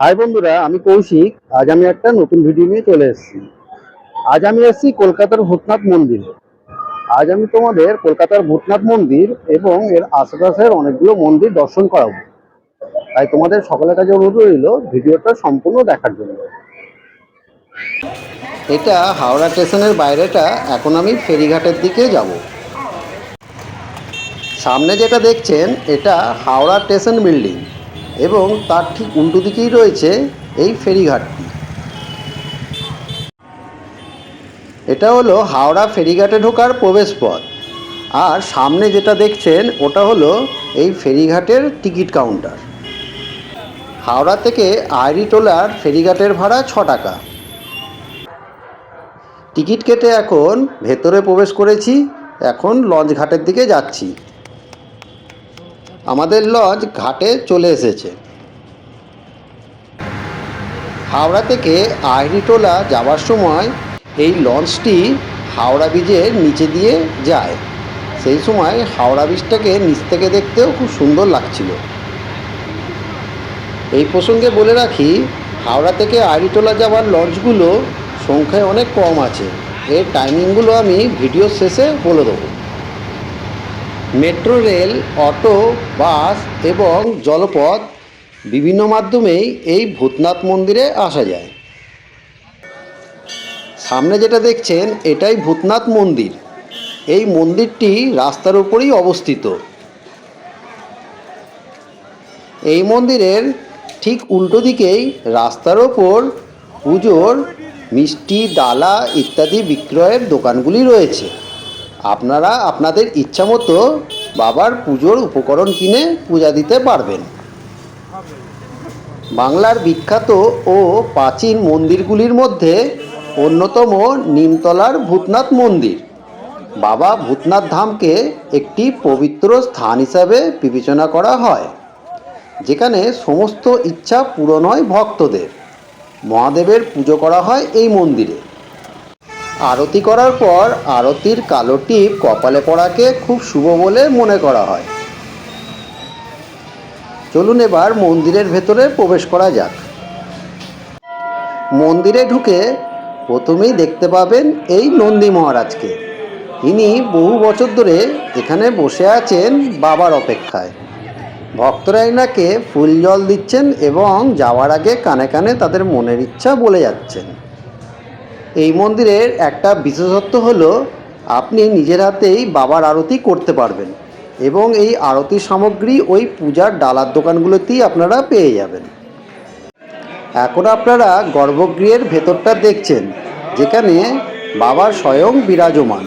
High বন্ধুরা, আমি কৌশিক। আজ আমি একটা নতুন ভিডিও নিয়ে চলে এসেছি। আজ আমি এসেছি কলকাতার ভূতনাথ মন্দির। আজ আমি তোমাদের কলকাতার ভূতনাথ মন্দির এবং এর আশেপাশের অনেকগুলো মন্দির দর্শন করাবো। তাই তোমাদের সকলের কাছে অনুরোধ রইল ভিডিওটা সম্পূর্ণ দেখার জন্য। এটা হাওড়া স্টেশনের বাইরেটা। এখন আমি ফেরিঘাটের দিকে যাব। সামনে যেটা দেখছেন, এটা হাওড়া স্টেশন বিল্ডিং। এবং তার ঠিক উল্টো দিকেই রয়েছে এই ফেরিঘাটটি। এটা হলো হাওড়া ফেরিঘাটে ঢোকার প্রবেশপথ। আর সামনে যেটা দেখছেন, ওটা হলো এই ফেরিঘাটের টিকিট কাউন্টার। হাওড়া থেকে আইরিটোলার ফেরিঘাটের ভাড়া ছ টাকা। টিকিট কেটে এখন ভেতরে প্রবেশ করেছি, এখন লঞ্চ ঘাটের দিকে যাচ্ছি। আমাদের লজ ঘাটে চলে এসেছে। হাওড়া থেকে আইরিটোলা যাওয়ার সময় এই লঞ্চটি হাওড়া ব্রিজের নিচে দিয়ে যায়। সেই সময় হাওড়া ব্রিজটাকে নিচ থেকে দেখতেও খুব সুন্দর লাগছিল। এই প্রসঙ্গে বলে রাখি, হাওড়া থেকে আইরিটোলা যাওয়ার লঞ্চগুলো সংখ্যায় অনেক কম আছে। এর টাইমিংগুলো আমি ভিডিও শেষে বলে দেবো। মেট্রো রেল, অটো, বাস এবং জলপথ বিভিন্ন মাধ্যমেই এই ভূতনাথ মন্দিরে আসা যায়। সামনে যেটা দেখছেন, এটাই ভূতনাথ মন্দির। এই মন্দিরটি রাস্তার উপরেই অবস্থিত। এই মন্দিরের ঠিক উল্টো দিকেই রাস্তার ওপর পুজোর মিষ্টি, ডালা ইত্যাদি বিক্রয়ের দোকানগুলি রয়েছে। আপনারা আপনাদের ইচ্ছা মতো বাবার পুজোর উপকরণ কিনে পূজা দিতে পারবেন। বাংলার বিখ্যাত ও প্রাচীন মন্দিরগুলির মধ্যে অন্যতম নিমতলার ভূতনাথ মন্দির। বাবা ভূতনাথ ধামকে একটি পবিত্র স্থান হিসাবে বিবেচনা করা হয়, যেখানে সমস্ত ইচ্ছা পূরণ হয় ভক্তদের। মহাদেবের পুজো করা হয় এই মন্দিরে। আরতি করার পর আরতির কালো টিপ কপালে পড়াকে খুব শুভ বলে মনে করা হয়। চলুন এবার মন্দিরের ভেতরে প্রবেশ করা যাক। মন্দিরে ঢুকে প্রথমেই দেখতে পাবেন এই নন্দী মহারাজকে। ইনি বহু বছর ধরে এখানে বসে আছেন বাবার অপেক্ষায়। ভক্তরা এনাকে ফুল জল দিচ্ছেন এবং যাওয়ার আগে কানে কানে তাদের মনের ইচ্ছা বলে যাচ্ছেন। এই মন্দিরের একটা বিশেষত্ব হলো, আপনি নিজের হাতেই বাবার আরতি করতে পারবেন এবং এই আরতি সামগ্রী ওই পূজার ডালার দোকানগুলোতেই আপনারা পেয়ে যাবেন। এখন আপনারা গর্ভগৃহের ভেতরটা দেখছেন, যেখানে বাবার স্বয়ং বিরাজমান।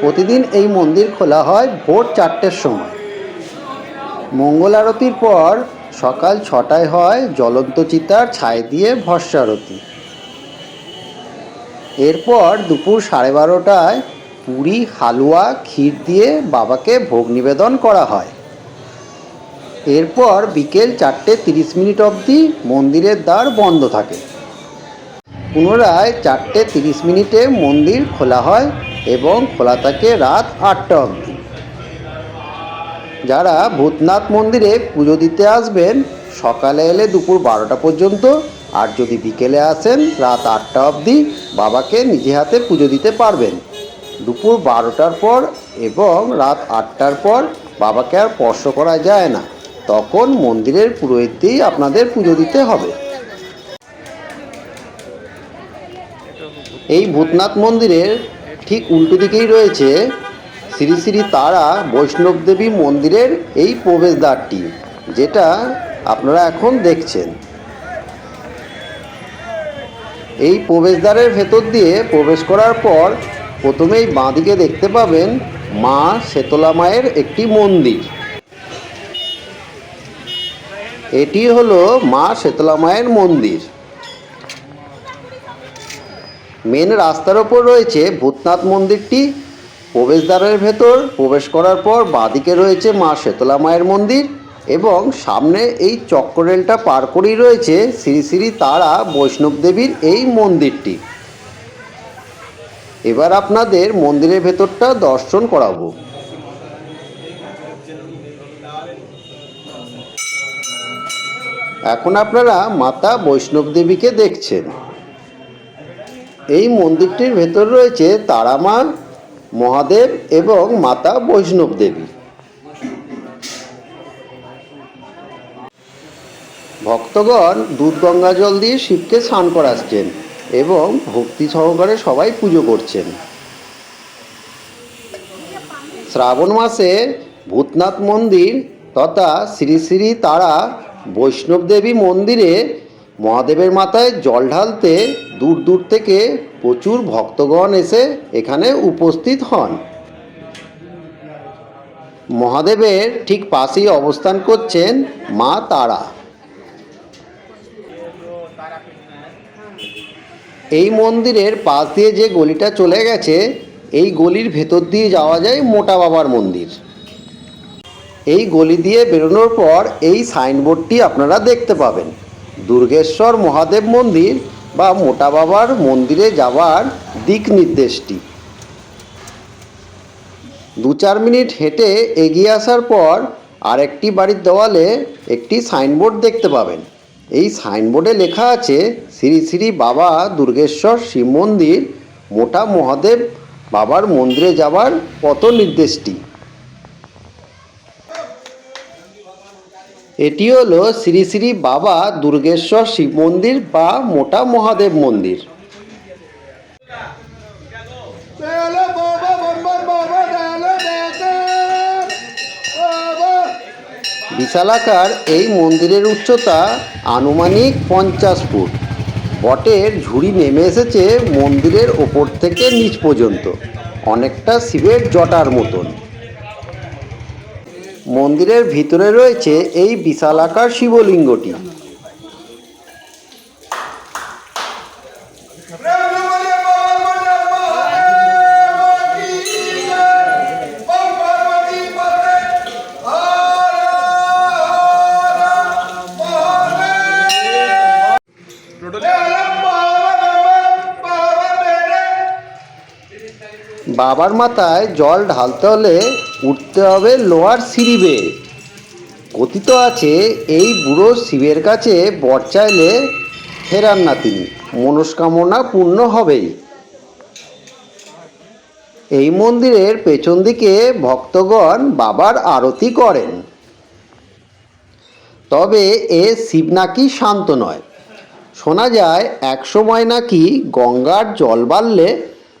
প্রতিদিন এই মন্দির খোলা হয় ভোর চারটের সময়। মঙ্গল আরতির পর সকাল ছটায় হয় জ্বলন্ত চিতার ছাই দিয়ে ভস্য আরতি এরপর দুপুর সাড়ে বারোটায় পুরি, হালুয়া, ক্ষীর দিয়ে বাবাকে ভোগ নিবেদন করা হয়। এরপর বিকেল চারটে তিরিশ মিনিট অবধি মন্দিরের দ্বার বন্ধ থাকে। পুনরায় চারটে তিরিশ মিনিটে মন্দির খোলা হয় এবং খোলা থাকে রাত আটটা অবধি। যারা ভূতনাথ মন্দিরে পুজো দিতে আসবেন, সকালে এলে দুপুর বারোটা পর্যন্ত আর যদি বিকেলে আসেন, রাত আটটা অবধি বাবাকে নিজে হাতে পুজো দিতে পারবেন। দুপুর বারোটার পর এবং রাত আটটার পর বাবাকে আর স্পর্শ করা যায় না। তখন মন্দিরের পুরোহিতেই আপনাদের পুজো দিতে হবে। এই ভূতনাথ মন্দিরের ঠিক উল্টো দিকেই রয়েছে শ্রী শ্রী তারা বৈষ্ণব দেবী মন্দিরের এই প্রবেশদ্বারটি, যেটা আপনারা এখন দেখছেন। এই প্রবেশদ্বারের ভেতর দিয়ে প্রবেশ করার পর প্রথমেই বাঁদিকে দেখতে পাবেন মা শেতলা মায়ের একটি মন্দির। এটি হলো মা শেতলা মায়ের মন্দির। মেন রাস্তার ওপর রয়েছে ভূতনাথ মন্দিরটি। প্রবেশদ্বারের ভেতর প্রবেশ করার পর বাঁদিকে রয়েছে মা শেতলা মায়ের মন্দির। এবং সামনে এই চক্ররেলটা পার করেই রয়েছে শ্রী শ্রী তারা বৈষ্ণব দেবীর এই মন্দিরটি। এবার আপনাদের মন্দিরের ভেতরটা দর্শন করাবো। এখন আপনারা মাতা বৈষ্ণব দেবীকে দেখছেন। এই মন্দিরটির ভেতর রয়েছে তারামা, মহাদেব এবং মাতা বৈষ্ণব দেবী। ভক্তগণ দুধ গঙ্গা জল দিয়ে শিবকে স্নান করাচ্ছেন এবং ভক্তি সহকারে সবাই পুজো করছেন। শ্রাবণ মাসে ভূতনাথ মন্দির তথা শ্রী শ্রী তারা বৈষ্ণব দেবী মন্দিরে মহাদেবের মাথায় জল ঢালতে দূর দূর থেকে প্রচুর ভক্তগণ এসে এখানে উপস্থিত হন। মহাদেবের ঠিক পাশেই অবস্থান করছেন মা তারা। এই মন্দিরের পাশ দিয়ে যে গলিটা চলে গেছে, এই গলির ভেতর দিয়ে যাওয়া যায় মোটা বাবার মন্দির। এই গলি দিয়ে বেরোনোর পর এই সাইনবোর্ডটি আপনারা দেখতে পাবেন। দুর্গেশ্বর মহাদেব মন্দির বা মোটা বাবার মন্দিরে যাওয়ার দিক নির্দেশটি। দু চার মিনিট হেঁটে এগিয়ে আসার পর আরেকটি বাড়ির দেওয়ালে একটি সাইনবোর্ড দেখতে পাবেন। এই সাইনবোর্ডে লেখা আছে, শ্রী শ্রী বাবা দুর্গেশ্বর শিব মন্দির, মোটা মহাদেব বাবার মন্দিরে যাবার পথ নির্দেশটি। এটি হলো শ্রী শ্রী বাবা দুর্গেশ্বর শিব মন্দির বা মোটা মহাদেব মন্দির। বিশালাকার এই মন্দিরের উচ্চতা আনুমানিক পঞ্চাশ ফুট। বটের ঝুড়ি নেমে এসেছে মন্দিরের ওপর থেকে নিচ পর্যন্ত। অনেকটা শিবের জটার মতন। মন্দিরের ভিতরে রয়েছে এই বিশালাকার শিবলিঙ্গটি। বাবার মাথায় জল ঢালতে হলে উঠতে হবে লোহার সিঁড়ি বেয়ে কথিত আছে, এই বুড়ো শিবের কাছে বর চাইলে ফেরান না তিনি, মনস্কামনা পূর্ণ হবেই। এই মন্দিরের পেছন দিকে ভক্তগণ বাবার আরতি করেন। তবে এ শিব নাকি শান্ত নয়। শোনা যায় একসময় নাকি গঙ্গার জল বাড়লে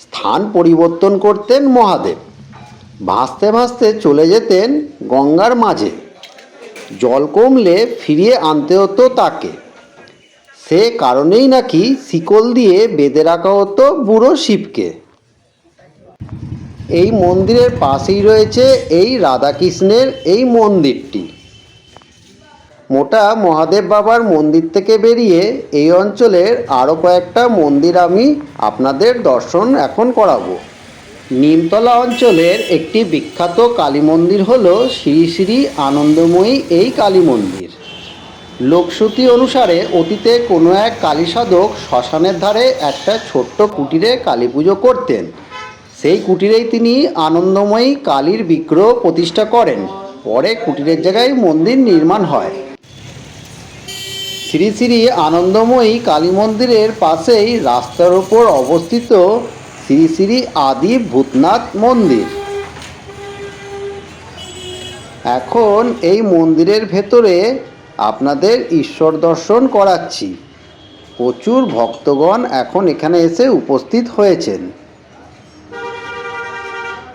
স্থান পরিবর্তন করতেন মহাদেব। ভাসতে ভাসতে চলে যেতেন গঙ্গার মাঝে। জল কমলে ফিরিয়ে আনতে হতো তাকে। সে কারণেই নাকি শিকল দিয়ে বেঁধে রাখা হতো বুড়ো শিবকে। এই মন্দিরের পাশেই রয়েছে এই রাধাকৃষ্ণের এই মন্দিরটি। মোটা মহাদেব বাবার মন্দির থেকে বেরিয়ে এই অঞ্চলের আরও কয়েকটা মন্দির আমি আপনাদের দর্শন এখন করাবো। নিমতলা অঞ্চলের একটি বিখ্যাত কালী মন্দির হল শ্রী শ্রী আনন্দময়ী এই কালী মন্দির। লোকশ্রুতি অনুসারে অতীতে কোনো এক কালী সাধক শ্মশানের ধারে একটা ছোট্ট কুটিরে কালী পুজো করতেন। সেই কুটিরেই তিনি আনন্দময়ী কালীর বিগ্রহ প্রতিষ্ঠা করেন। পরে কুটিরের জায়গায় মন্দির নির্মাণ হয়। শ্রী শ্রী আনন্দময়ী কালী মন্দিরের পাশেই রাস্তার ওপর অবস্থিত শ্রী শ্রী আদি ভূতনাথ মন্দির। এখন এই মন্দিরের ভেতরে আপনাদের ঈশ্বর দর্শন করাচ্ছি। প্রচুর ভক্তগণ এখন এখানে এসে উপস্থিত হয়েছেন।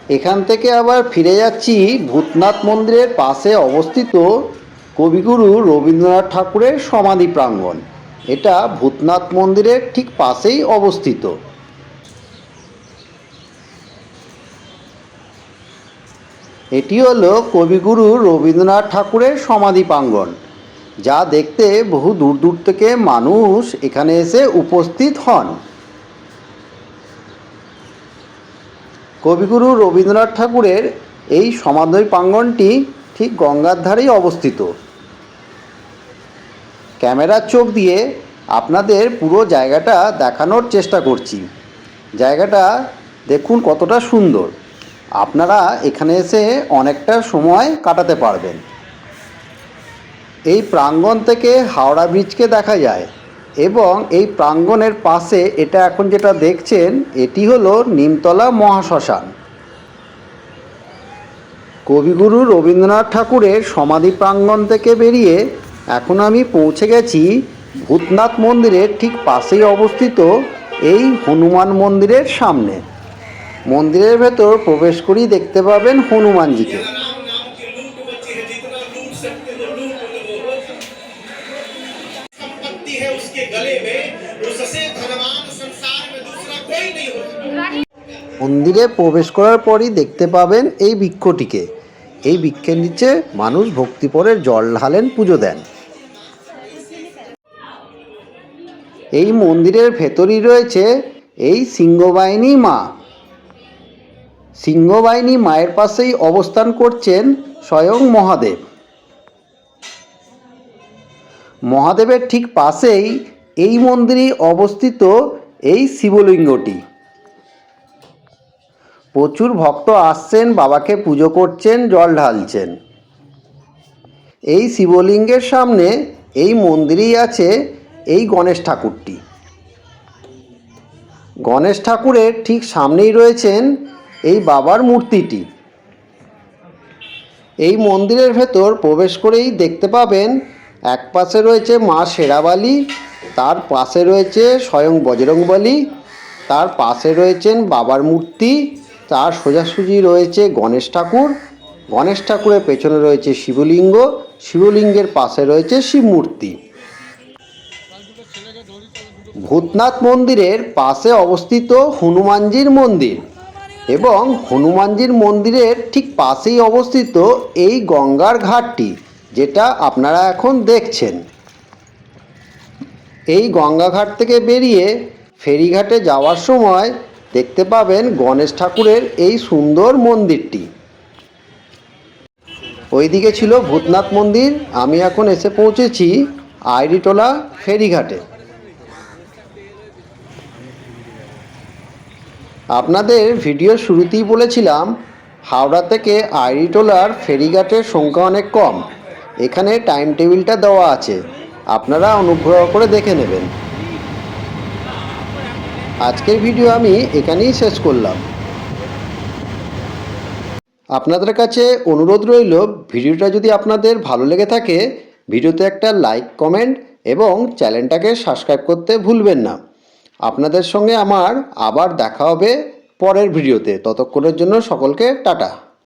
এখান থেকে আবার ফিরে যাচ্ছি ভূতনাথ মন্দিরের পাশে অবস্থিত কবিগুরু রবীন্দ্রনাথ ঠাকুরের সমাধি প্রাঙ্গণ। এটা ভূতনাথ মন্দিরের ঠিক পাশেই অবস্থিত। এটি হলো কবিগুরু রবীন্দ্রনাথ ঠাকুরের সমাধি প্রাঙ্গণ, যা দেখতে বহু দূর দূর থেকে মানুষ এখানে এসে উপস্থিত হন। কবিগুরু রবীন্দ্রনাথ ঠাকুরের এই সমাধি প্রাঙ্গণটি ঠিক গঙ্গার ধারেই অবস্থিত। ক্যামেরার চোখ দিয়ে আপনাদের পুরো জায়গাটা দেখানোর চেষ্টা করছি। জায়গাটা দেখুন কতটা সুন্দর। আপনারা এখানে এসে অনেকটা সময় কাটাতে পারবেন। এই প্রাঙ্গণ থেকে হাওড়া ব্রিজকে দেখা যায় এবং এই প্রাঙ্গণের পাশে এটা এখন যেটা দেখছেন, এটি হলো নিমতলা মহাশ্মশান। কবিগুরু রবীন্দ্রনাথ ঠাকুরের সমাধি প্রাঙ্গণ থেকে বেরিয়ে এখন আমি পৌঁছে গেছি ভূতনাথ মন্দিরের ঠিক পাশেই অবস্থিত এই হনুমান মন্দিরের সামনে। মন্দিরের ভেতর প্রবেশ করেই দেখতে পাবেন হনুমানজিকে। মন্দিরে প্রবেশ করার পরই দেখতে পাবেন এই বৃক্ষটিকে। এই বৃক্ষের নিচে মানুষ ভক্তিপরের জল ঢালেন পুজো দেন। এই মন্দিরের ভেতরই রয়েছে এই সিংহবাহিনী মা। সিংহবাহিনী মায়ের পাশেই অবস্থান করছেন স্বয়ং মহাদেব। মহাদেবের ঠিক পাশেই এই মন্দিরে অবস্থিত এই শিবলিঙ্গটি। প্রচুর ভক্ত আসছেন, বাবাকে পুজো করছেন, জল ঢালছেন। এই শিবলিঙ্গের সামনে এই মন্দিরেই আছে এই গণেশ ঠাকুরটি। গণেশ ঠাকুরের ঠিক সামনেই রয়েছেন এই বাবার মূর্তিটি। এই মন্দিরের ভেতর প্রবেশ করেই দেখতে পাবেন, এক পাশে রয়েছে মা শেরাবালি তার পাশে রয়েছে স্বয়ং বজরংবলী, তার পাশে রয়েছেন বাবার মূর্তি, তার সোজাসুজি রয়েছে গণেশ ঠাকুর, গণেশ ঠাকুরের পেছনে রয়েছে শিবলিঙ্গ, শিবলিঙ্গের পাশে রয়েছে শিব মূর্তি। ভূতনাথ মন্দিরের পাশে অবস্থিত হনুমানজির মন্দির এবং হনুমানজির মন্দিরের ঠিক পাশেই অবস্থিত এই গঙ্গার ঘাটটি, যেটা আপনারা এখন দেখছেন। এই গঙ্গাঘাট থেকে বেরিয়ে ফেরিঘাটে যাওয়ার সময় দেখতে পাবেন গণেশ ঠাকুরের এই সুন্দর মন্দিরটি। ওইদিকে ছিল ভূতনাথ মন্দির, আমি এখন এসে পৌঁছেছি আইরিটোলা ফেরিঘাটে। আপনাদের ভিডিও শুরুতেই বলেছিলাম, হাওড়া থেকে আইরিটোলার ফেরিঘাটের সংখ্যা অনেক কম। এখানে টাইম টেবিলটা দেওয়া আছে। আপনারা অনুগ্রহ করে দেখে নেবেন। আজকের ভিডিও আমি এখানেই শেষ করলাম। আপনাদের কাছে অনুরোধ রইল, ভিডিওটা যদি আপনাদের ভালো লেগে থাকে, ভিডিওতে একটা লাইক কমেন্ট এবং চ্যানেলটাকে সাবস্ক্রাইব করতে ভুলবেন না। আপনাদের সঙ্গে আমার আবার দেখা হবে পরের ভিডিওতে। ততক্ষণের জন্য সকলকে টাটা।